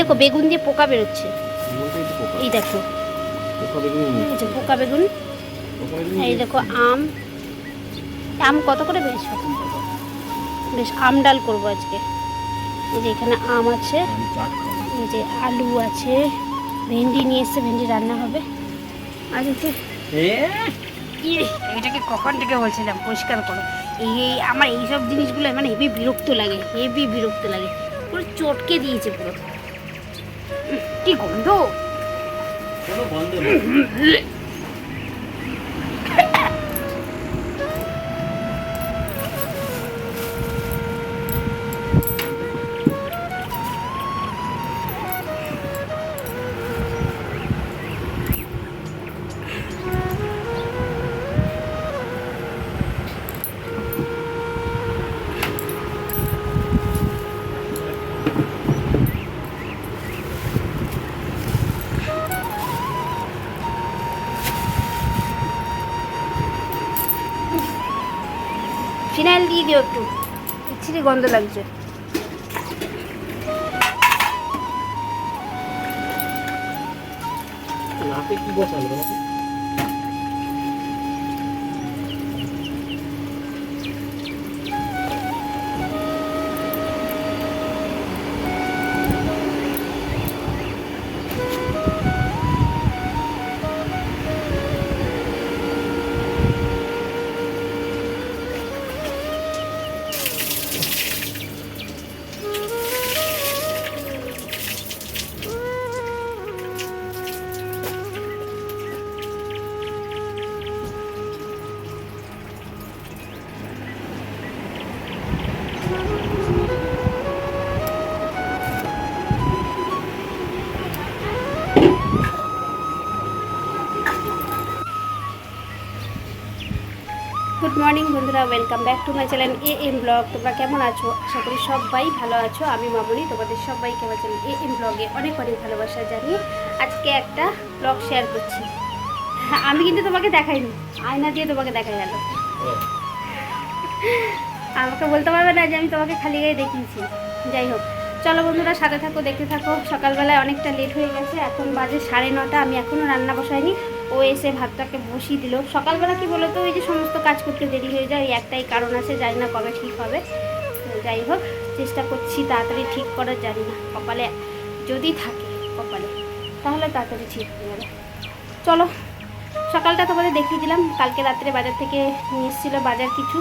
দেখো বেগুন দিয়ে পোকা বেরোচ্ছে। এই দেখো। পোকা বেগুন এই পোকা বেগুন। এই দেখো আম। আম কত করে? বেশ বেশ আম ডাল করব আজকে। এই যে এখানে আম আছে। এই যে আলু আছে ভেন্ডি নিয়ে এসছে ভেন্ডি রান্না হবে। আর এটাকে কখন থেকে বলছিলাম? পরিষ্কার করো। এই এই আমার এইসব জিনিসগুলো মানে হেভি বিরক্ত লাগে হেভি বিরক্ত লাগে। পুরো চটকে দিয়েছে পুরো। কি গন্ধ কোনো গন্ধ নেই। ফিনাইল দিয়ে দিও একটু। ইচ্ছিরি গন্ধ লাগছে। নাকে কি বসালো মর্নিং বন্ধুরা welcome back to my channel A M vlog তোমরা কেমন আছো? আশা করি সবাই ভালো আছো। আমি মামনি, তোমাদের সবাইকে আমার চ্যানেল এ এম ব্লগে অনেক অনেক ভালোবাসা জানিয়ে আজকে একটা ব্লগ শেয়ার করছি। আমি কিন্তু তোমাকে দেখাইনি, আয়না দিয়ে তোমাকে দেখা গেল। আমাকে বলতে পারবে না যে আমি তোমাকে খালি গায়ে দেখিয়েছি। যাই হোক, চলো বন্ধুরা, সাথে থাকো, দেখতে থাকো। সকালবেলায় অনেকটা লেট হয়ে গেছে, এখন বাজে সাড়ে নটা, আমি এখনও রান্না বসাইনি। ও এসে ভাতটাকে বসিয়ে দিল। সকালবেলা কি বলো তো ওই যে সমস্ত কাজ করতে দেরি হয়ে যায়, ওই একটাই কারণ আছে, জানি না কবে ঠিক হবে। যাই হোক, চেষ্টা করছি তাড়াতাড়ি ঠিক করার, জানি না, কপালে যদি থাকে, কপালে, তাহলে তাড়াতাড়ি ঠিক হয়ে যাবে। চলো, সকালটা তোমাদের দেখিয়ে দিলাম, কালকে রাত্রে বাজার থেকে নিয়ে এসেছিল বাজার কিছু।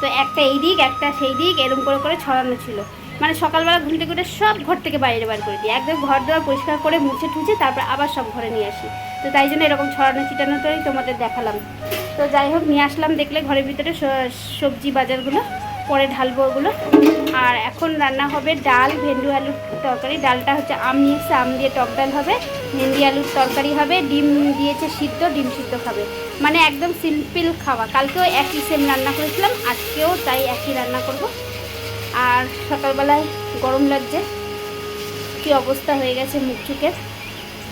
তো একটা এই দিক একটা সেই দিক এরকম করে করে ছড়ানো ছিল। মানে সকালবেলা থেকে উঠে সব ঘর থেকে বাইরে বার করে দিই। একদম ঘর দেওয়ার পরিষ্কার করে মুছে টুছে তারপর আবার সব ঘরে নিয়ে আসি। তো তাই জন্য এরকম ছড়ানো ছিটানোটাই তোমাদের দেখালাম। তো যাই হোক, নিয়ে আসলাম দেখলে ঘরের ভিতরে সবজি বাজারগুলো, পরে ঢালবো ওগুলো। আর এখন রান্না হবে ডাল, ভেন্ডু আলুর তরকারি। ডালটা হচ্ছে আম নিয়ে এসছে আম দিয়ে টক ডাল হবে। ভেন্ডি আলুর তরকারি হবে, ডিম দিয়েছে সিদ্ধ, ডিম সিদ্ধ খাবে। মানে একদম সিম্পল খাওয়া। কালকেও একই সেম রান্না করেছিলাম, আজকেও তাই একই রান্না করব। আর সকালবেলায় গরম লাগছে। কি অবস্থা হয়ে গেছে মুখ চুকের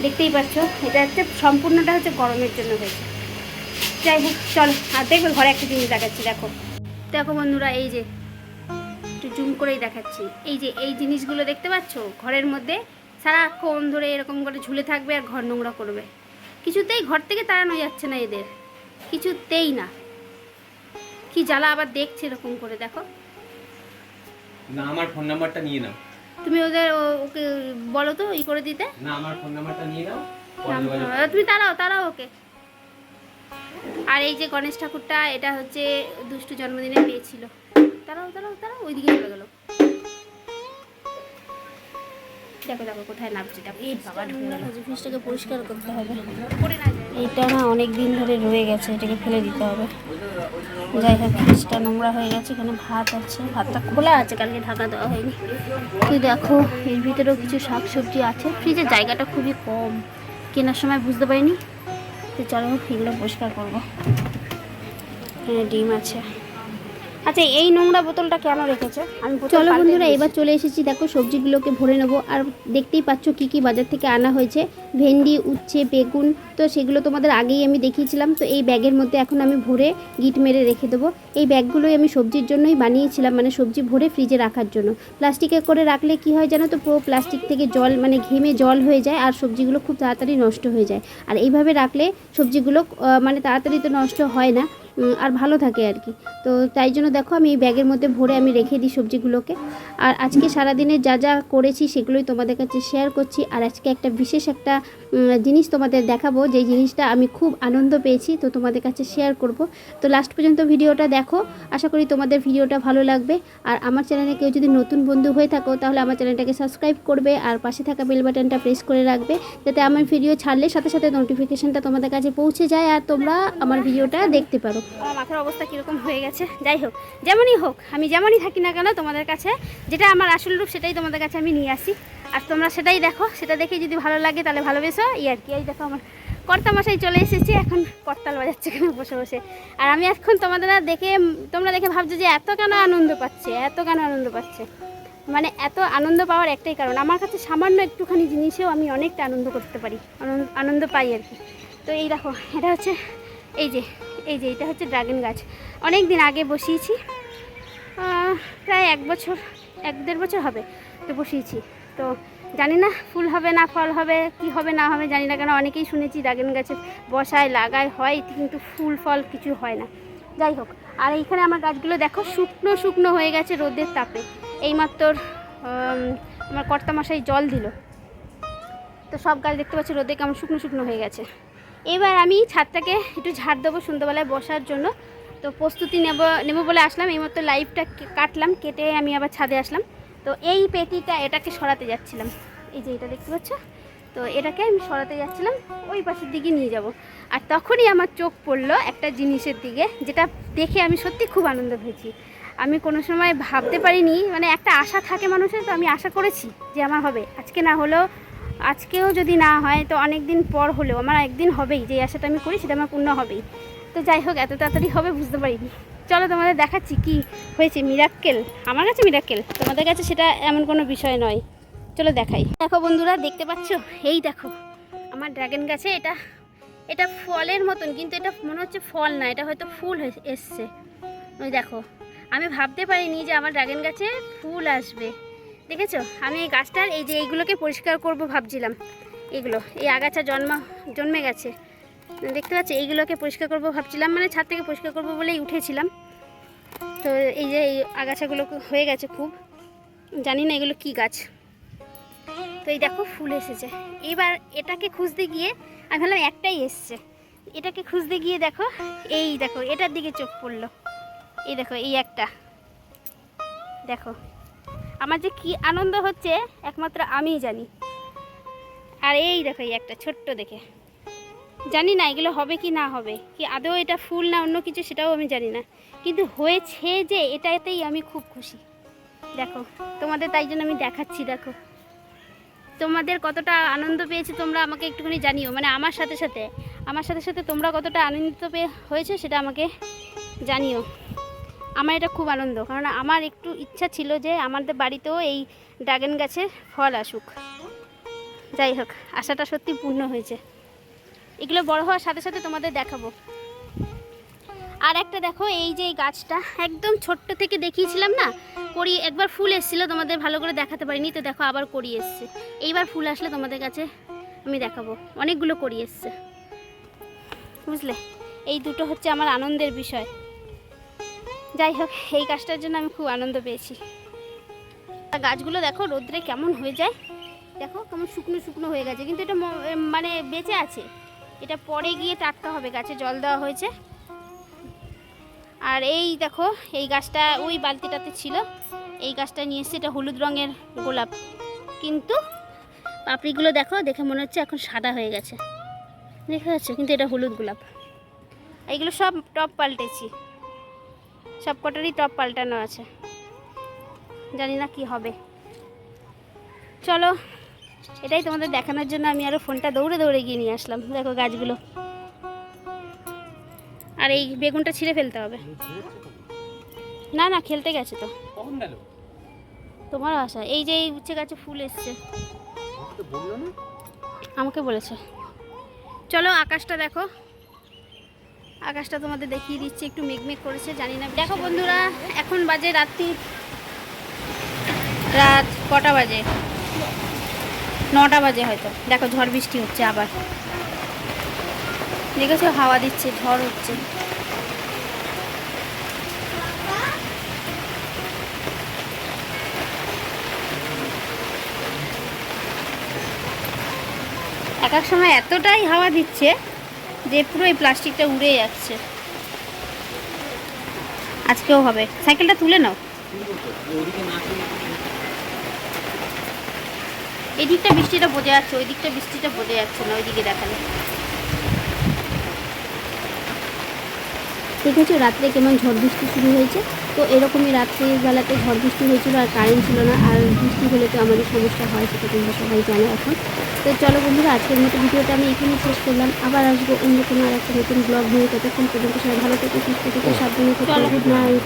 দেখতেই পাচ্ছ, এটা হচ্ছে সম্পূর্ণটা হচ্ছে গরমের জন্য হয়েছে। যাই হোক, চল, আর দেখবে ঘরে একটা জিনিস দেখাচ্ছি, দেখো। দেখো বন্ধুরা, এই যে, একটু জুম করেই দেখাচ্ছি। এই যে, এই জিনিসগুলো দেখতে পাচ্ছ? ঘরের মধ্যে সারাক্ষণ ধরে এরকম করে ঝুলে থাকবে আর ঘর নোংরা করবে। কিছুতেই ঘর থেকে তাড়ানো যাচ্ছে না এদের। কিছুতেই না। কি জ্বালা আবার দেখছে এরকম করে, দেখো। না, আমার ফোন নাম্বারটা নিয়ে নাও। তুমি ওদের ওকে বলো তো ই করে দিতে। না আমার ফোন নাম্বারটা নিয়ে নাও আহ, তুমি তাড়াও তাড়াও ওকে। আর এই যে গণেশ ঠাকুরটা এটা হচ্ছে দুষ্টু জন্মদিনে পেয়েছিল তারাও তারাও তারাও ওইদিকে চলে গেল। দেখো দেখো কোথায় নামছে দেখো এই বাবা ঢুকে গেল। ফ্রিজটাকে পরিষ্কার করতে হবে। না এটা না অনেক দিন ধরে রয়ে গেছে এটাকে ফেলে দিতে হবে। হোক ফ্রিজটা নোংরা হয়ে গেছে, এখানে ভাত আছে, ভাতটা খোলা আছে, কালকে ঢাকা দেওয়া হয়নি। তুই দেখো, এর ভিতরেও কিছু শাক সবজি আছে। ফ্রিজের জায়গাটা খুবই কম, কেনার সময় বুঝতে পারিনি। তো চলো এগুলো পরিষ্কার করব। ডিম আছে। আচ্ছা এই নোংরা বোতলটা কেন রেখেছো? আমি চলো বন্ধুরা এবার চলে এসেছি দেখো সবজিগুলোকে ভরে নেব। আর দেখতেই পাচ্ছ কি কি বাজার থেকে আনা হয়েছে। ভেন্ডি উচ্ছে বেগুন তো সেগুলো তোমাদের আগেই আমি দেখিয়েছিলাম। তো এই ব্যাগের মধ্যে এখন আমি ভরে গিট মেরে রেখে দেবো। এই ব্যাগগুলোই আমি সবজির জন্যই বানিয়েছিলাম মানে সবজি ভরে ফ্রিজে রাখার জন্য। প্লাস্টিকে করে রাখলে কি হয় জানো তো পুরো প্লাস্টিক থেকে জল মানে ঘেমে জল হয়ে যায় আর সবজিগুলো খুব তাড়াতাড়ি নষ্ট হয়ে যায়। আর এইভাবে রাখলে সবজিগুলো মানে তাড়াতাড়ি তো নষ্ট হয় না। আর ভালো থাকে আর কি। তো তাই জন্য দেখো আমি এই ব্যাগের মধ্যে ভরে আমি রেখে দিই সবজিগুলোকে। আর আজকে সারাদিনে যা যা করেছি সেগুলোই তোমাদের কাছে শেয়ার করছি। আর আজকে একটা বিশেষ একটা জিনিস তোমাদের দেখাবো, যে জিনিসটা আমি খুব আনন্দ পেয়েছি, তো তোমাদের কাছে শেয়ার করব। তো লাস্ট পর্যন্ত ভিডিওটা দেখো, আশা করি তোমাদের ভিডিওটা ভালো লাগবে। আর আমার চ্যানেলে কেউ যদি নতুন বন্ধু হয়ে থাকো, তাহলে আমার চ্যানেলটাকে সাবস্ক্রাইব করবে, আর পাশে থাকা বেল বাটনটা প্রেস করে রাখবে, যাতে আমার ভিডিও ছাড়লে সাথে সাথে নোটিফিকেশনটা তোমাদের কাছে পৌঁছে যায়, আর তোমরা আমার ভিডিওটা দেখতে পারো। আমার মাথার অবস্থা কীরকম হয়ে গেছে? যাই হোক, যেমনই হোক, আমি যেমনই থাকি না কেন, তোমাদের কাছে যেটা আমার আসল রূপ, সেটাই তোমাদের কাছে আমি নিয়ে আসি। আর তোমরা সেটাই দেখো, সেটা দেখে যদি ভালো লাগে, তাহলে ভালোবেসো। এই আর কি। এই দেখো আমার কর্তা মশাই চলে এসেছে, এখন করতাল বাজাচ্ছে কেন বসে বসে। আর আমি এখন তোমাদের দেখে, তোমরা দেখে ভাবছ যে এত কেন আনন্দ পাচ্ছে, এত কেন আনন্দ পাচ্ছে। মানে এত আনন্দ পাওয়ার একটাই কারণ। আমার কাছে সামান্য একটুখানি জিনিসেও আমি অনেকটা আনন্দ করতে পারি, আনন্দ পাই আর কি। তো এই দেখো, এটা হচ্ছে, এই যে এই যে, এটা হচ্ছে ড্রাগন গাছ। অনেক দিন আগে বসিয়েছি প্রায় এক বছর, এক দেড় বছর হবে তো বসিয়েছি। তো জানি না, ফুল হবে না, ফল হবে, কি হবে, না হবে, জানি না কেন, অনেকেই শুনেছি ড্রাগন গাছে বসায়, লাগায়, হয়, কিন্তু ফুল, ফল কিছু হয় না। যাই হোক, আর এইখানে আমার গাছগুলো দেখো, শুকনো শুকনো হয়ে গেছে রোদের তাপে। এইমাত্র আমার কর্তামশাই জল দিল। তো সব গাছ দেখতে পাচ্ছি, রোদে কেমন শুকনো শুকনো হয়ে গেছে। এবার আমি ছাদটাকে একটু ঝাড় দেবো সন্ধ্যাবেলায় বসার জন্য। তো প্রস্তুতি নেব, নেব বলে আসলাম, এইমাত্র লাইভটা কাটলাম, কেটে আমি আবার ছাদে আসলাম। তো এই পেটিটা এটাকে সরাতে যাচ্ছিলাম। এই যে এটা দেখতে পাচ্ছ? তো এটাকে আমি সরাতে যাচ্ছিলাম, ওই পাশের দিকে নিয়ে যাব। আর তখনই আমার চোখ পড়ল একটা জিনিসের দিকে, যেটা দেখে আমি সত্যি খুব আনন্দ পেয়েছি। আমি কোনো সময় ভাবতে পারিনি মানে একটা আশা থাকে মানুষের, তো আমি আশা করেছি যে আমার হবে। আজকে না হলেও, আজকেও যদি না হয়, তো অনেক দিন পর হলেও, আমার একদিন হবেই, যে আশাটা আমি করি, সেটা আমার পূর্ণ হবেই। তো যাই হোক, এত তাড়াতাড়ি হবে, বুঝতে পারিনি। চলো তোমাদের দেখাচ্ছি কি হয়েছে। মিরাক্কেল আমার কাছে মিরাক্কেল তোমাদের কাছে সেটা এমন কোনো বিষয় নয়। চলো দেখাই। দেখো বন্ধুরা, দেখতে পাচ্ছ? এই দেখো, আমার ড্রাগন গাছে এটা এটা ফলের মতন, কিন্তু এটা মনে হচ্ছে ফল না, এটা হয়তো ফুল এসছে। ওই দেখো, আমি ভাবতে পারিনি যে আমার ড্রাগন গাছে ফুল আসবে। দেখেছ? আমি এই গাছটার, এই যে এইগুলোকে পরিষ্কার করব ভাবছিলাম। এগুলো, এই আগাছা জন্মা, জন্মে গেছে। দেখতে পাচ্ছি, এইগুলোকে পরিষ্কার করব ভাবছিলাম মানে ছাদ থেকে পরিষ্কার করব বলেই উঠেছিলাম। তো এই যে এই আগাছাগুলো হয়ে গেছে খুব। জানি না এগুলো কি গাছ। তো এই দেখো, ফুল এসেছে। এবার এটাকে খুঁজতে গিয়ে, আমি ভাবলাম একটাই এসছে। এটাকে খুঁজতে গিয়ে দেখো, এই দেখো, এটার দিকে চোখ পড়ল। এই দেখো, এই একটা। দেখো, আমার যে কি আনন্দ হচ্ছে, একমাত্র আমিই জানি। আর এই দেখো, এই একটা, ছোট্ট দেখে। জানি না এগুলো হবে কি না হবে, কি আদৌ এটা ফুল না অন্য কিছু সেটাও আমি জানি না। কিন্তু হয়েছে যে এটাতেই আমি খুব খুশি। দেখো, তোমাদের তাই জন্য আমি দেখাচ্ছি, দেখো। তোমাদের কতটা আনন্দ পেয়েছে তোমরা আমাকে একটুখানি জানিও। মানে আমার সাথে সাথে, আমার সাথে সাথে তোমরা কতটা আনন্দিত পেয়ে হয়েছে সেটা আমাকে জানিও। আমার এটা খুব আনন্দ, কারণ আমার একটু ইচ্ছা ছিল যে আমাদের বাড়িতেও এই ড্রাগন গাছের ফল আসুক। যাই হোক, আশাটা সত্যি পূর্ণ হয়েছে। এগুলো বড় হওয়ার সাথে সাথে তোমাদের দেখাবো। আর একটা দেখো, এই যে এই গাছটা, একদম ছোট্ট থেকে দেখিয়েছিলাম না? করি, একবার ফুল এসেছিল, তোমাদের ভালো করে দেখাতে পারিনি, তো দেখো আবার করি এসছে। এইবার ফুল আসলে তোমাদের কাছে আমি দেখাবো। অনেকগুলো করি এসছে। বুঝলে? এই দুটো হচ্ছে আমার আনন্দের বিষয়। যাই হোক, এই গাছটার জন্য আমি খুব আনন্দ পেয়েছি। গাছগুলো দেখো, রোদ্রে কেমন হয়ে যায়। দেখো, কেমন শুকনো শুকনো হয়ে গেছে। কিন্তু এটা মানে বেঁচে আছে। এটা পরে গিয়ে টাটকা হবে, গাছে জল দেওয়া হয়েছে। আর এই দেখো, এই গাছটা ওই বালতিটাতে ছিল। এই গাছটা নিয়ে এসেছি, এটা হলুদ রঙের গোলাপ। কিন্তু পাপড়িগুলো দেখো, দেখে মনে হচ্ছে এখন সাদা হয়ে গেছে। দেখা যাচ্ছে কিন্তু এটা হলুদ গোলাপ। এইগুলো সব টপ পাল্টেছি। সব কটারই টপ পাল্টানো আছে। জানি না কি হবে। চলো এটাই তোমাদের দেখানোর জন্য আমি আরও ফোনটা দৌড়ে দৌড়ে গিয়ে নিয়ে আসলাম। দেখো গাছগুলো। আর এই বেগুনটা ছিঁড়ে ফেলতে হবে। না না খেলতে গেছে তো। তোমার আশা এই যে এই উচ্ছে গাছে ফুল এসছে। আমাকে বলেছে। চলো আকাশটা দেখো। আকাশটা তোমাদের দেখিয়ে দিচ্ছি একটু মেঘমেঘ করেছে জানি না। দেখো বন্ধুরা এখন বাজে রাত্রি। রাত কটা বাজে? নটা বাজে হয়তো। দেখো ঝড় বৃষ্টি হচ্ছে আবার। দেখেছ? হাওয়া দিচ্ছে, ঝড় হচ্ছে। এক এক সময় এতটাই হাওয়া দিচ্ছে যে পুরো এই প্লাস্টিকটা উড়ে যাচ্ছে। আজকেও হবে। সাইকেলটা তুলে নাও। এই দিকটা বৃষ্টিটা বোঝা যাচ্ছে ওই দিকটা বৃষ্টিটা বোঝা যাচ্ছে না ওইদিকে দেখালে দেখেছ রাত্রে কেমন ঝড় বৃষ্টি শুরু হয়েছে? তো এরকমই রাত্রির বেলাতে ঝড় বৃষ্টি হয়েছিল আর কারেন্ট ছিল না আর বৃষ্টি হলে তো আমাদের সমস্যা হয় সেটা তোমরা সবাই জানো এখন। তো চলো বন্ধুরা আজকের মতো ভিডিওটা আমি এখানেই শেষ করলাম। আবার আসব অন্য কোনো আর একটা নতুন ব্লগ নিয়ে। ততক্ষণ পর্যন্ত সবাই ভালো থেকে সুস্থ থেকে সাবধানে থেকে। Good night